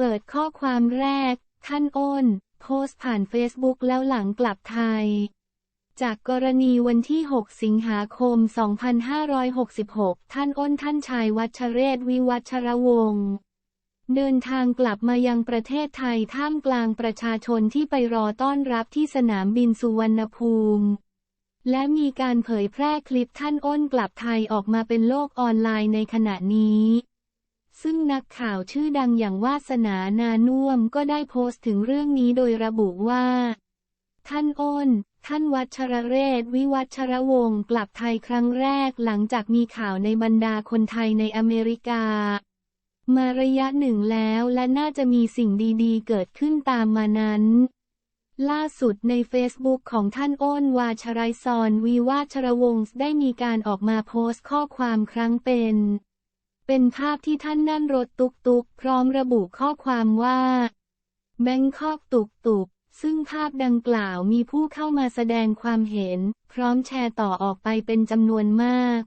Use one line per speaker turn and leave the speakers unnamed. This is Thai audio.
เปิดข้อความแรก ท่านอ้น โพสต์ผ่านเฟซบุ๊กแล้วหลังกลับไทย จากกรณีวันที่ 6 สิงหาคม 2566 ท่านอ้นท่านชายวัชเรศวิวัชรวงศ์เดินทางกลับมายังประเทศไทยท่ามกลางประชาชนที่ไปรอต้อนรับที่สนามบินสุวรรณภูมิ และมีการเผยแพร่คลิปท่านอ้นกลับไทยออกมาเป็นโลกออนไลน์ในขณะนี้ ซึ่งนักข่าวชื่อดังอย่างวาสนานานุ่มก็ได้โพสต์ถึงเรื่องนี้โดยระบุว่า ท่านอ้น ท่านวัชรเรศ วิวัชรวงศ์กลับไทยครั้งแรกหลังจากมีข่าวในบรรดาคนไทยในอเมริกา มาระยะหนึ่งแล้วและน่าจะมีสิ่งดีๆ เกิดขึ้นตามมานั้นล่าสุดในเฟซบุ๊กของท่านอ้นวาชรายซอนวีวาชรวงศ์ได้มีการออกมาโพสต์ข้อความครั้งเป็น เป็นภาพที่ท่านนั่นรถตุกตุกพร้อมระบุข้อความว่าแบงคอกตุกตุกซึ่งภาพดังกล่าวมีผู้เข้ามาแสดงความเห็น พร้อมแชร์ต่อออกไปเป็นจำนวนมาก